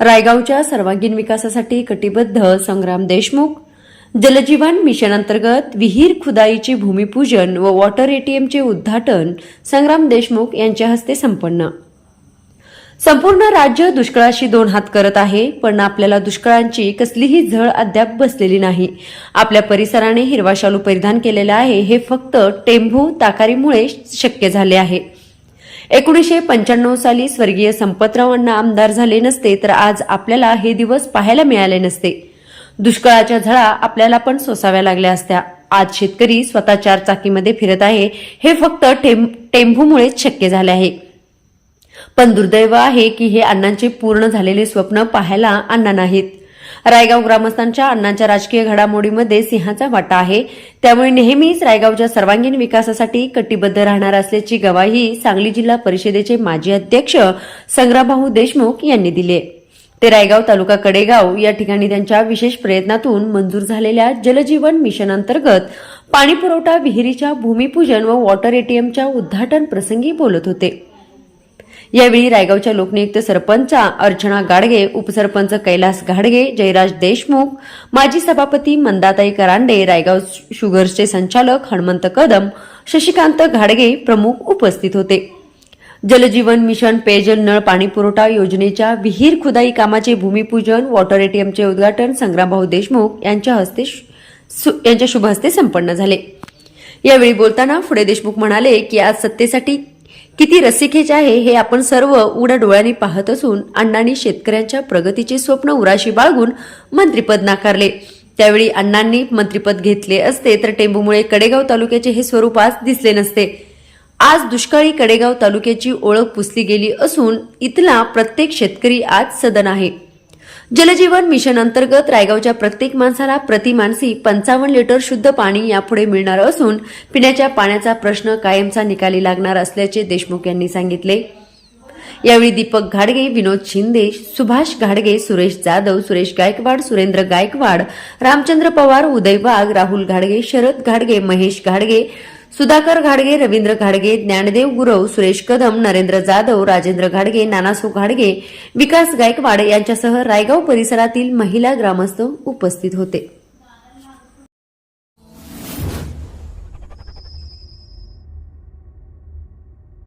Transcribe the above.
रायगावच्या सर्वांगीण विकासासाठी कटिबद्ध संग्राम देशमुख जलजीवन मिशन अंतर्गत विहीर खुदाईचे भूमिपूजन व वॉटर एटीएमचे उद्घाटन संग्राम देशमुख यांच्या हस्ते संपन्न. संपूर्ण राज्य दुष्काळाशी दोन हात करत आहे पण आपल्याला दुष्काळांची कसलीही झळ अद्याप बसलेली नाही. आपल्या परिसराने हिरवा शालू परिधान केलेला आहे हे फक्त टेंभू ताकारीमुळे शक्य झाले आहे. एकोणीसशे पंच्याण्णव साली स्वर्गीय संपतरावांना आमदार झाले नसते तर आज आपल्याला हे दिवस पाहायला मिळाले नसते. दुष्काळाच्या झळा आपल्याला पण सोसाव्या लागल्या असत्या. आज शेतकरी स्वतः चार चाकीमध्ये फिरत आहे हे फक्त टेम- टेंभूमुळेच शक्य झाले आहे. पण दुर्दैव आहे की हे अण्णांचे पूर्ण झालेले स्वप्न पाहायला अण्णा नाहीत. रायगाव ग्रामस्थांच्या अण्णांच्या राजकीय घडामोडीमध्ये सिंहाचा वाटा आहे. त्यामुळे नेहमीच रायगावच्या सर्वांगीण विकासासाठी कटिबद्ध राहणार असल्याची गवाही सांगली जिल्हा परिषदेचे माजी अध्यक्ष संग्रामभाऊ देशमुख यांनी दिली ते रायगाव तालुका कडेगाव या ठिकाणी त्यांच्या विशेष प्रयत्नातून मंजूर झालेल्या जलजीवन मिशन अंतर्गत पाणीपुरवठा विहिरीच्या भूमिपूजन व वॉटर एटीएमच्या उद्घाटन प्रसंगी बोलत होते. यावेळी रायगावच्या लोकनियुक्त सरपंच अर्चना गाडगे उपसरपंच कैलास घाडगे जयराज देशमुख माजी सभापती मंदाताई करांडे रायगाव शुगर्सचे संचालक हनुमंत कदम शशिकांत घाडगे प्रमुख उपस्थित होते. जलजीवन मिशन पेयजल नळ पाणी पुरवठा योजनेच्या विहीर खुदाई कामाचे भूमिपूजन वॉटर एटीएमचे उद्घाटन संग्रामभाऊ देशमुख यांच्या हस्ते सु- यांच्या शुभ हस्ते संपन्न झाले. यावेळी बोलताना पुढे देशमुख म्हणाले की आज सत्तेसाठी किती रसिकेच आहे हे आपण सर्व उघड्या डोळ्यांनी पाहत असून अण्णांनी शेतकऱ्यांच्या प्रगतीचे स्वप्न उराशी बाळगून मंत्रिपद नाकारले. त्यावेळी अण्णांनी मंत्रिपद घेतले असते तर टेंबूमुळे कडेगाव तालुक्याचे हे स्वरूप आज दिसले नसते. आज दुष्काळी कडेगाव तालुक्याची ओळख पुसली गेली असून इथला प्रत्येक शेतकरी आज सदन आहे. जलजीवन मिशन अंतर्गत रायगावच्या प्रत्येक माणसाला प्रतिमानसी पंचावन्न लिटर शुद्ध पाणी यापुढे मिळणार असून पिण्याच्या पाण्याचा प्रश्न कायमचा निकाली लागणार असल्याचे देशमुख यांनी सांगितले. यावेळी दीपक घाडगे विनोद शिंदे सुभाष घाडगे सुरेश जाधव सुरेश गायकवाड सुरेंद्र गायकवाड रामचंद्र पवार उदय वाघ राहुल घाडगे शरद घाडगे महेश घाडगे सुधाकर घाडगे रवींद्र घाडगे ज्ञानदेव गुरव सुरेश कदम नरेंद्र जाधव राजेंद्र घाडगे नानासो घाडगे विकास गायकवाड यांच्यासह रायगाव परिसरातील महिला ग्रामस्थ उपस्थित होते.